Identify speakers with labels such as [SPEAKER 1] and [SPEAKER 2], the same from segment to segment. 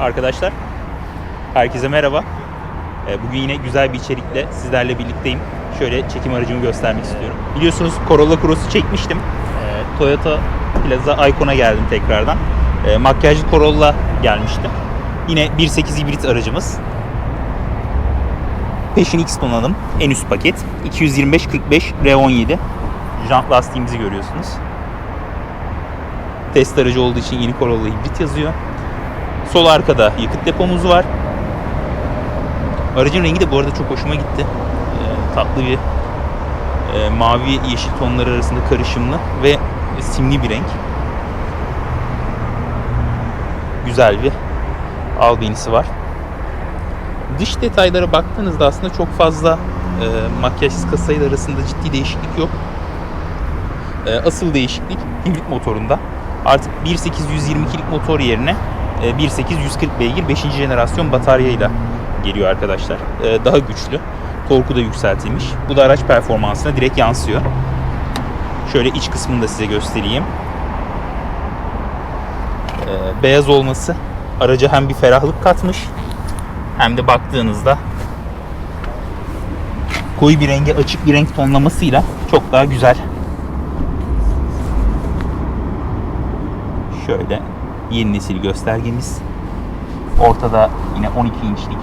[SPEAKER 1] Arkadaşlar, herkese merhaba. Ee, Bugün yine güzel bir içerikle sizlerle birlikteyim. Şöyle çekim aracımı göstermek istiyorum. Biliyorsunuz Corolla Cross'u çekmiştim. Ee, Toyota Plaza Icon'a geldim tekrardan. Ee, Makyajlı Corolla gelmişti. Yine 1.8 hibrit aracımız. Passion X donanım. En üst paket. 225-45 R17. Jant lastiğimizi görüyorsunuz. Test aracı olduğu için yeni Corolla hibrit yazıyor. Sol arkada yakıt depomuz var. Aracın rengi de bu arada çok hoşuma gitti. Ee, tatlı bir e, mavi yeşil tonları arasında karışımlı ve simli bir renk. Güzel bir albenisi var. Dış detaylara baktığınızda aslında çok fazla e, makyajsız kasayla arasında ciddi değişiklik yok. E, asıl değişiklik hibrit motorunda. Artık 1.8 motor yerine e, 1.8 140 beygir 5. jenerasyon bataryayla geliyor arkadaşlar. E, Daha güçlü. Torku da yükseltilmiş. Bu da araç performansına direkt yansıyor. Şöyle iç kısmını da size göstereyim. E, Beyaz olması araca hem bir ferahlık katmış hem de baktığınızda koyu bir renge açık bir renk tonlamasıyla çok daha güzel. Şöyle yeni nesil göstergemiz. Ortada yine 12 inçlik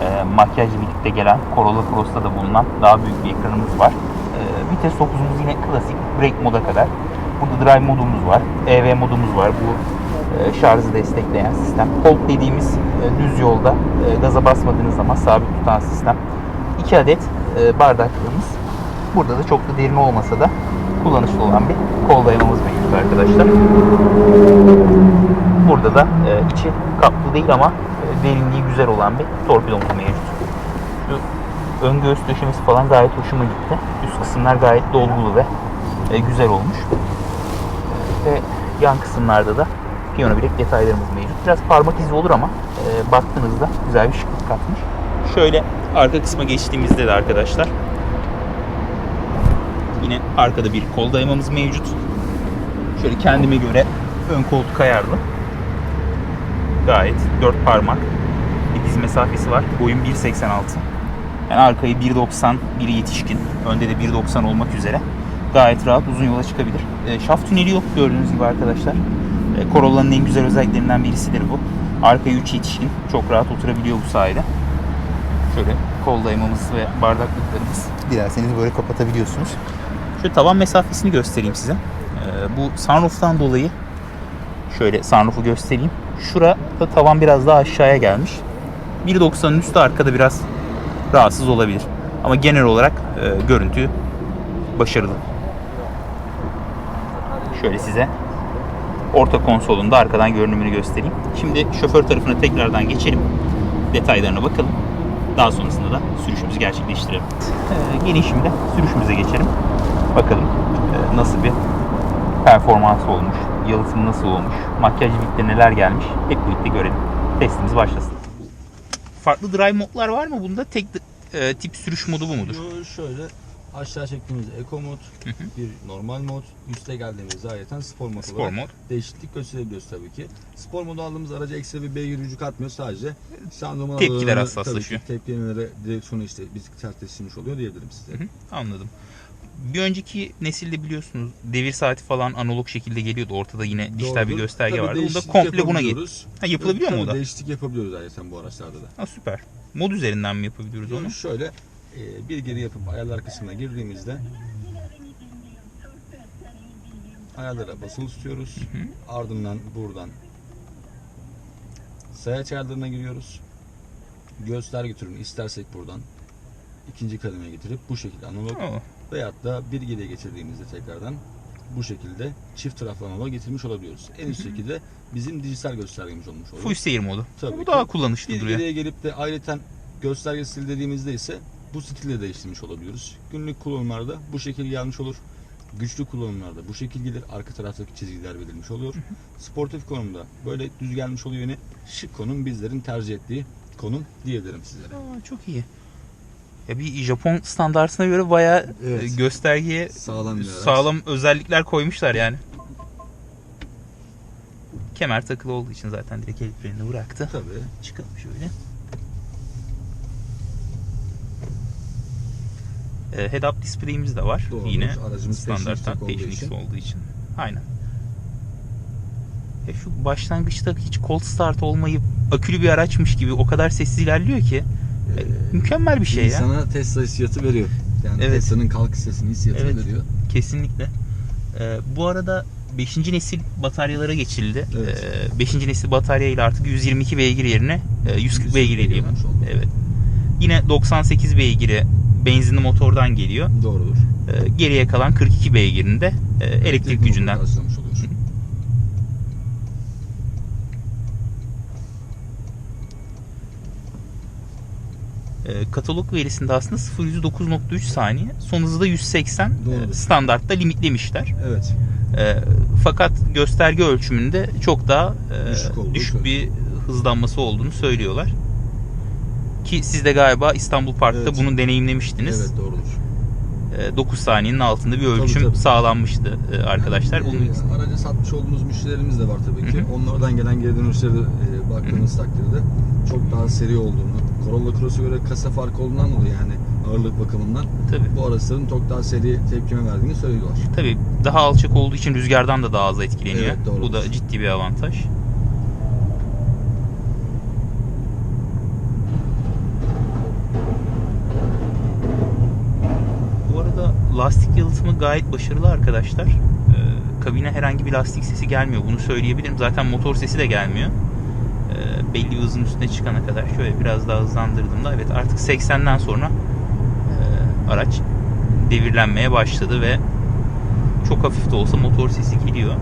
[SPEAKER 1] e, makyajla birlikte gelen Corolla Cross'ta da bulunan daha büyük bir ekranımız var. E, vites topuzumuz yine klasik brake moda kadar. Burada drive modumuz var. EV modumuz var. Bu e, şarjı destekleyen sistem. Hold dediğimiz e, düz yolda e, gaza basmadığınız zaman sabit tutan sistem. 2 adet e, bardaklığımız. Burada da çok da derin olmasa da kullanışlı olan bir kol dayamamız mevcut arkadaşlar. Burada da e, içi kaplı değil ama e, derinliği güzel olan bir torpidomuz mevcut. Şu ön göğüs döşemesi falan gayet hoşuma gitti. Üst kısımlar gayet dolgulu ve e, güzel olmuş. Ve yan kısımlarda da piyano bilek detaylarımız mevcut. Biraz parmak izi olur ama e, baktığınızda güzel bir şıklık katmış. Şöyle arka kısma geçtiğimizde de arkadaşlar yine arkada bir kol dayamamız mevcut. Şöyle kendime göre ön koltuk ayarlı. Gayet dört parmak bir diz mesafesi var. Boyum 1.86. Yani arkayı 1.90 bir yetişkin. Önde de 1.90 olmak üzere. Gayet rahat uzun yola çıkabilir. E, şaft tüneli yok gördüğünüz gibi arkadaşlar. E, Corolla'nın en güzel özelliklerinden birisidir bu. Arkaya 3 yetişkin. Çok rahat oturabiliyor bu sayede. Şöyle kol dayamamız ve bardaklıklarımız. Dilerseniz böyle kapatabiliyorsunuz. Şöyle tavan mesafesini göstereyim size. Ee, bu sunroof'tan dolayı şöyle sunroof'u göstereyim. Şurada tavan biraz daha aşağıya gelmiş. 1.90'ın üstü arkada biraz rahatsız olabilir. Ama genel olarak e, görüntü başarılı. Şöyle size orta konsolunda arkadan görünümünü göstereyim. Şimdi şoför tarafına tekrardan geçelim. Detaylarına bakalım. Daha sonrasında da sürüşümüzü gerçekleştirelim. Ee, gelin şimdi sürüşümüze geçelim. Bakalım e, nasıl bir performans olmuş, yalıtım nasıl olmuş, makyaj birlikte neler gelmiş hep birlikte görelim. Testimiz başlasın. Farklı drive modlar var mı bunda? Tek e, tip sürüş modu bu mudur?
[SPEAKER 2] Bu şöyle aşağı çektiğimizde Eco mod,
[SPEAKER 1] Hı hı.
[SPEAKER 2] bir normal mod, üste geldiğimizde ayrıca spor mod
[SPEAKER 1] Spor
[SPEAKER 2] olarak
[SPEAKER 1] mod.
[SPEAKER 2] değişiklik gösterebiliyoruz tabii ki. Spor modu aldığımız araca ekstra bir beygir gücü katmıyor sadece. Şanzıman
[SPEAKER 1] Tepkiler hassaslaşıyor.
[SPEAKER 2] Tabii ki tepkilere direksiyonu işte biz sertleştirmiş oluyor diyebilirim size.
[SPEAKER 1] Hı hı, Anladım. Bir önceki nesilde biliyorsunuz devir saati falan analog şekilde geliyordu. Ortada yine dijital bir
[SPEAKER 2] Doğrudur.
[SPEAKER 1] gösterge
[SPEAKER 2] Tabii
[SPEAKER 1] vardı. Bunda komple buna
[SPEAKER 2] yapabiliyoruz.
[SPEAKER 1] Ha, yapılabiliyor mu
[SPEAKER 2] Tabii
[SPEAKER 1] o da?
[SPEAKER 2] Değişiklik yapabiliyoruz zaten bu araçlarda da.
[SPEAKER 1] Ha, süper. Mod üzerinden mi yapabiliyoruz onu?
[SPEAKER 2] Şöyle e, bir geri yapıp ayarlar kısmına girdiğimizde ayarlara basılı tutuyoruz. Ardından buradan sayaç ayarlarına giriyoruz. Gösterge türünü istersek buradan ikinci kademeye getirip bu şekilde analog
[SPEAKER 1] Oo,
[SPEAKER 2] veyahut da bir geriye geçirdiğimizde tekrardan bu şekilde çift taraflı analog getirmiş olabiliyoruz. En üst şekilde bizim dijital göstergemiz olmuş oluyor.
[SPEAKER 1] full seyir modu.
[SPEAKER 2] Tabii
[SPEAKER 1] Bu
[SPEAKER 2] ki.
[SPEAKER 1] daha kullanışlı
[SPEAKER 2] Bir
[SPEAKER 1] duruyor.
[SPEAKER 2] geriye gelip de ayrıca gösterge dediğimizde ise bu stille değiştirmiş olabiliyoruz. Günlük kullanımlarda bu şekil gelmiş olur. Güçlü kullanımlarda bu şekil gelir. Arka taraftaki çizgiler belirmiş oluyor. Sportif konumda böyle düz gelmiş oluyor yine. Şık konum bizlerin tercih ettiği konum diyebilirim sizlere.
[SPEAKER 1] Aa, çok iyi. Ya bir Japon standartına göre bayağı
[SPEAKER 2] Evet.
[SPEAKER 1] e, göstergeye
[SPEAKER 2] Sağlam bir araç.
[SPEAKER 1] sağlam özellikler koymuşlar yani. kemer takılı olduğu için zaten direkt el frenini bıraktı.
[SPEAKER 2] Tabii.
[SPEAKER 1] Çıkalım şöyle. Ee, head-up display'imiz de var.
[SPEAKER 2] Doğrudur.
[SPEAKER 1] Yine
[SPEAKER 2] Aracımız
[SPEAKER 1] standarttan
[SPEAKER 2] Passion X olduğu
[SPEAKER 1] Passion X
[SPEAKER 2] için.
[SPEAKER 1] Aynen. Ya şu başlangıçta hiç cold start olmayıp akülü bir araçmış gibi o kadar sessiz ilerliyor ki e, mükemmel bir şey ya.
[SPEAKER 2] İnsana Tesla hissiyatı veriyor. Yani
[SPEAKER 1] Evet.
[SPEAKER 2] Tesla'nın kalkış sesini hissiyatını
[SPEAKER 1] Evet.
[SPEAKER 2] veriyor.
[SPEAKER 1] Kesinlikle. Ee, bu arada 5. nesil bataryalara geçildi.
[SPEAKER 2] Evet.
[SPEAKER 1] 5. nesil batarya ile artık 122 beygir yerine e, 140 beygir geliyor. Evet. Yine 98 beygiri benzinli motordan geliyor.
[SPEAKER 2] Doğrudur.
[SPEAKER 1] Ee, geriye kalan 42 beygirinde e, elektrik gücünden. E, katalog verisinde aslında 0 100 9.3 saniye. Son hızı da 180
[SPEAKER 2] Doğru.
[SPEAKER 1] e, standartta limitlemişler.
[SPEAKER 2] Evet.
[SPEAKER 1] E, fakat gösterge ölçümünde çok daha e,
[SPEAKER 2] Düşük olduğu
[SPEAKER 1] düşük bir hızlanması olduğunu söylüyorlar. Ki siz de galiba İstanbul Park'ta
[SPEAKER 2] Evet.
[SPEAKER 1] bunu deneyimlemiştiniz.
[SPEAKER 2] Evet doğrudur.
[SPEAKER 1] E, 9 saniyenin altında bir ölçüm
[SPEAKER 2] tabii.
[SPEAKER 1] sağlanmıştı e, arkadaşlar.
[SPEAKER 2] Yani,
[SPEAKER 1] Onu
[SPEAKER 2] e, aracı satmış olduğumuz müşterilerimiz de var tabii ki.
[SPEAKER 1] Hı hı.
[SPEAKER 2] Onlardan gelen geri dönüşlere e, baktığımız takdirde çok daha seri olduğunu, Corolla Cross'a göre kasa farkı olduğundan dolayı yani ağırlık bakımından
[SPEAKER 1] tabii.
[SPEAKER 2] bu araçların çok daha seri tepkime verdiğini söylüyorlar.
[SPEAKER 1] Tabii daha alçak olduğu için rüzgardan da daha az etkileniyor.
[SPEAKER 2] Evet, doğrudur.
[SPEAKER 1] Bu da ciddi bir avantaj. Bu arada lastik yalıtımı gayet başarılı arkadaşlar. Ee, kabine herhangi bir lastik sesi gelmiyor. Bunu söyleyebilirim. Zaten motor sesi de gelmiyor. Ee, belli hızın üstüne çıkana kadar şöyle biraz daha hızlandırdığımda evet artık 80'den sonra e, araç devirlenmeye başladı ve çok hafif de olsa motor sesi geliyor.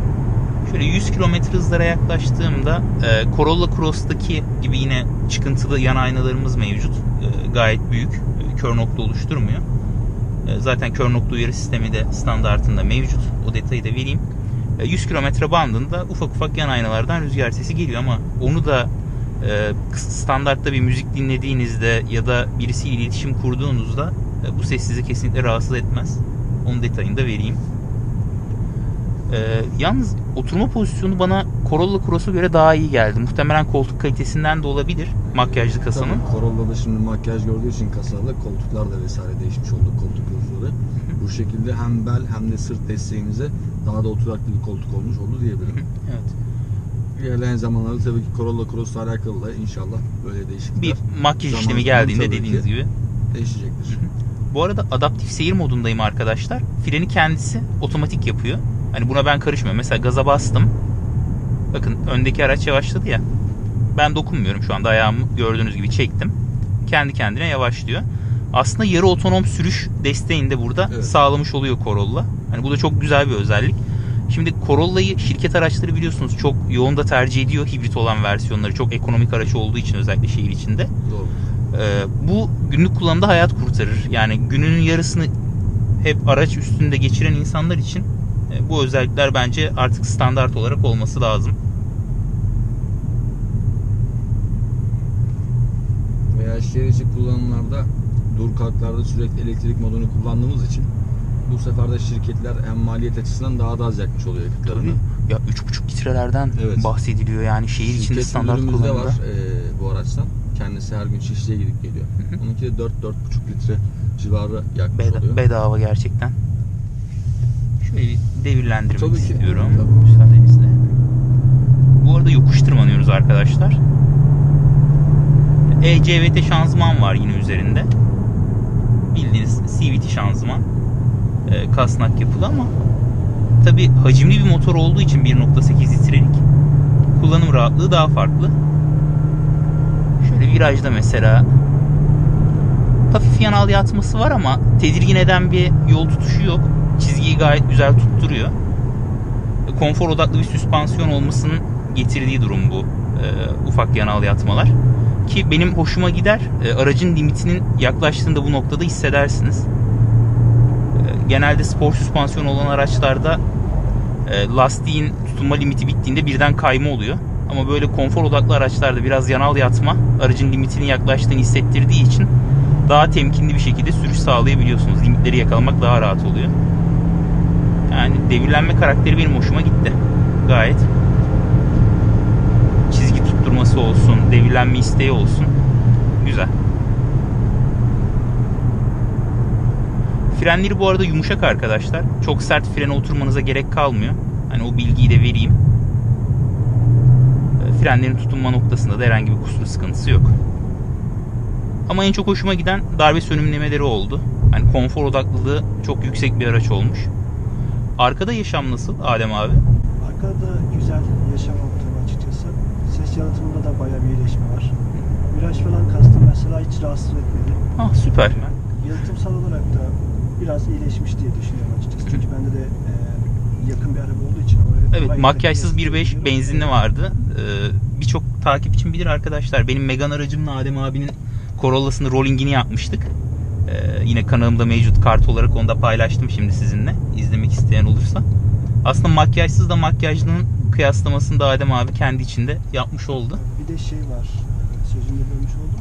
[SPEAKER 1] Şöyle 100 km hızlara yaklaştığımda e, Corolla Cross'taki gibi yine çıkıntılı yan aynalarımız mevcut. E, gayet büyük. E, kör nokta oluşturmuyor. E, zaten kör nokta uyarı sistemi de standartında mevcut. O detayı da vereyim. E, 100 km bandında ufak ufak yan aynalardan rüzgar sesi geliyor ama onu da e, standartta bir müzik dinlediğinizde ya da birisiyle iletişim kurduğunuzda e, bu ses sizi kesinlikle rahatsız etmez. Onun detayını da vereyim. Ee, yalnız oturma pozisyonu bana Corolla Cross'a göre daha iyi geldi. Muhtemelen koltuk kalitesinden de olabilir. Makyajlı kasanın.
[SPEAKER 2] Tabii Corolla'da şimdi makyaj gördüğü için kasada koltuklar da vesaire değişmiş oldu koltuk kılıfları. Bu şekilde hem bel hem de sırt desteğimize daha da oturaklı bir koltuk olmuş oldu diyebilirim.
[SPEAKER 1] Evet.
[SPEAKER 2] İlerleyen zamanlarda tabii ki Corolla Cross'la alakalı da inşallah böyle değişiklikler
[SPEAKER 1] Bir makyaj
[SPEAKER 2] Zaman
[SPEAKER 1] işlemi geldiğinde dediğiniz gibi.
[SPEAKER 2] değişecektir.
[SPEAKER 1] Bu arada adaptif seyir modundayım arkadaşlar. Freni kendisi otomatik yapıyor. Hani buna ben karışmıyorum. Mesela gaza bastım. Bakın öndeki araç yavaşladı ya. Ben dokunmuyorum şu anda ayağımı gördüğünüz gibi çektim. Kendi kendine yavaşlıyor. Aslında yarı otonom sürüş desteğini de burada
[SPEAKER 2] Evet.
[SPEAKER 1] sağlamış oluyor Corolla. Hani bu da çok güzel bir özellik. Şimdi Corolla'yı şirket araçları biliyorsunuz çok yoğun da tercih ediyor hibrit olan versiyonları. Çok ekonomik araç olduğu için özellikle şehir içinde.
[SPEAKER 2] Doğru.
[SPEAKER 1] Ee, bu günlük kullanımda hayat kurtarır. Yani gününün yarısını hep araç üstünde geçiren insanlar için e, bu özellikler bence artık standart olarak olması lazım.
[SPEAKER 2] Veya şehir içi kullanımlarda dur kalklarda sürekli elektrik modunu kullandığımız için bu sefer de şirketler hem maliyet açısından daha da az yakmış oluyor yakıtlarını.
[SPEAKER 1] Ya 3,5 litrelerden
[SPEAKER 2] Evet.
[SPEAKER 1] bahsediliyor yani şehir içinde
[SPEAKER 2] Şirket
[SPEAKER 1] standart
[SPEAKER 2] müdürümüzde
[SPEAKER 1] kullanımda.
[SPEAKER 2] var e, bu araçtan. Kendisi her gün Şişli'ye gidip geliyor.
[SPEAKER 1] hı.
[SPEAKER 2] Onunki de 4-4,5 litre civarı yakmış
[SPEAKER 1] Beda-
[SPEAKER 2] oluyor.
[SPEAKER 1] bedava gerçekten. Şöyle devirlendirmek
[SPEAKER 2] Tabii ki.
[SPEAKER 1] istiyorum.
[SPEAKER 2] Tabii.
[SPEAKER 1] Müsaadenizle. Bu arada yokuş tırmanıyoruz arkadaşlar. ECVT şanzıman var yine üzerinde. Bildiğiniz CVT şanzıman. E, kasnak yapılı ama tabi hacimli bir motor olduğu için 1.8 litrelik kullanım rahatlığı daha farklı. Şöyle virajda mesela hafif yanal yatması var ama tedirgin eden bir yol tutuşu yok. Çizgiyi gayet güzel tutturuyor. Konfor odaklı bir süspansiyon olmasının getirdiği durum bu e, ufak yanal yatmalar. Ki benim hoşuma gider. E, aracın limitinin yaklaştığında bu noktada hissedersiniz. E, genelde spor süspansiyon olan araçlarda e, lastiğin tutunma limiti bittiğinde birden kayma oluyor. Ama böyle konfor odaklı araçlarda biraz yanal yatma aracın limitinin yaklaştığını hissettirdiği için daha temkinli bir şekilde sürüş sağlayabiliyorsunuz. Limitleri yakalamak daha rahat oluyor. Yani devirlenme karakteri benim hoşuma gitti. Gayet. Yapısı olsun, devirlenme isteği olsun. Güzel. Frenleri bu arada yumuşak arkadaşlar. Çok sert frene oturmanıza gerek kalmıyor. Hani o bilgiyi de vereyim. E, Frenlerin tutunma noktasında da herhangi bir kusur sıkıntısı yok. Ama en çok hoşuma giden darbe sönümlemeleri oldu. Hani konfor odaklılığı çok yüksek bir araç olmuş. Arkada yaşam nasıl Adem abi?
[SPEAKER 3] Arkada güzel yaşam ortamı açıkçası. Ses yalıtımında da bayağı bir iyileşme var. Viraj falan kastım mesela hiç rahatsız etmedi.
[SPEAKER 1] Ah süper.
[SPEAKER 3] Yalıtımsal olarak da biraz iyileşmiş diye düşünüyorum açıkçası. Çünkü bende de e, yakın bir araba olduğu için. oraya
[SPEAKER 1] Evet makyajsız
[SPEAKER 3] gidip
[SPEAKER 1] 1.5
[SPEAKER 3] gelebiliyorum.
[SPEAKER 1] benzinli vardı. Ee, Birçok takip için bilir arkadaşlar. Benim Megane aracımla Adem abinin Corolla'sını rollingini yapmıştık. Ee, yine kanalımda mevcut kart olarak onu da paylaştım şimdi sizinle. İzlemek isteyen olursa. Aslında makyajsız da makyajlının kıyaslamasını da Adem abi kendi içinde yapmış oldu.
[SPEAKER 3] Bir de şey var. Sözünü bölmüş oldum.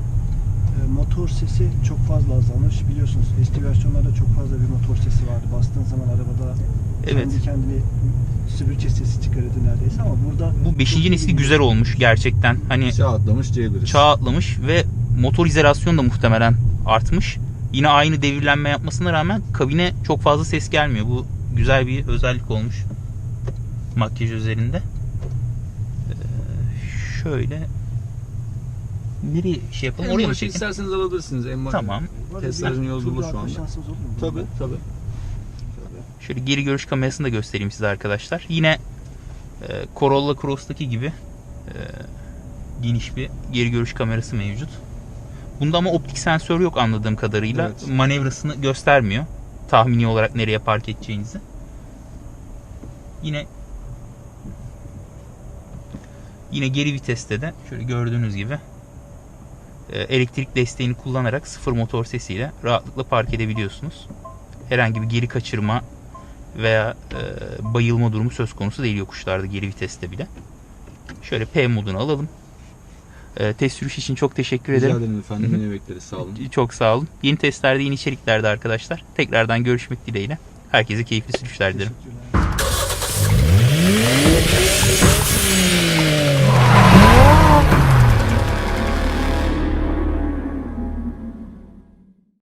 [SPEAKER 3] E, Motor sesi çok fazla azalmış. Biliyorsunuz eski versiyonlarda çok fazla bir motor sesi vardı. Bastığın zaman arabada
[SPEAKER 1] Evet.
[SPEAKER 3] kendi kendine süpürge sesi çıkarırdı neredeyse ama burada
[SPEAKER 1] Bu 5.
[SPEAKER 3] çok iyi
[SPEAKER 1] nesli güzel olmuş gerçekten. Hani
[SPEAKER 2] Çağ atlamış diyebiliriz.
[SPEAKER 1] çağ atlamış ve motor izolasyon da muhtemelen artmış. Yine aynı devirlenme yapmasına rağmen kabine çok fazla ses gelmiyor. Bu güzel bir özellik olmuş makyaj üzerinde. Ee, şöyle nereye şey yapalım? Oraya mı çekin?
[SPEAKER 2] isterseniz alabilirsiniz. En başı.
[SPEAKER 1] Tamam.
[SPEAKER 2] Tesla'nın yolculuğu şu anda. Tabii tabii.
[SPEAKER 1] Şöyle geri görüş kamerasını da göstereyim size arkadaşlar. Yine e, Corolla Cross'taki gibi e, geniş bir geri görüş kamerası mevcut. Bunda ama optik sensör yok anladığım kadarıyla.
[SPEAKER 2] Evet.
[SPEAKER 1] Manevrasını göstermiyor. Tahmini olarak nereye park edeceğinizi. Yine yine geri viteste de şöyle gördüğünüz gibi e, elektrik desteğini kullanarak sıfır motor sesiyle rahatlıkla park edebiliyorsunuz. Herhangi bir geri kaçırma veya e, bayılma durumu söz konusu değil yokuşlarda geri viteste bile. Şöyle P modunu alalım. E, test sürüş için çok teşekkür ederim.
[SPEAKER 2] Rica
[SPEAKER 1] ederim
[SPEAKER 2] efendim. Yine bekleriz. Sağ olun.
[SPEAKER 1] Çok sağ olun. Yeni testlerde, yeni içeriklerde arkadaşlar. Tekrardan görüşmek dileğiyle. Herkese keyifli sürüşler dilerim.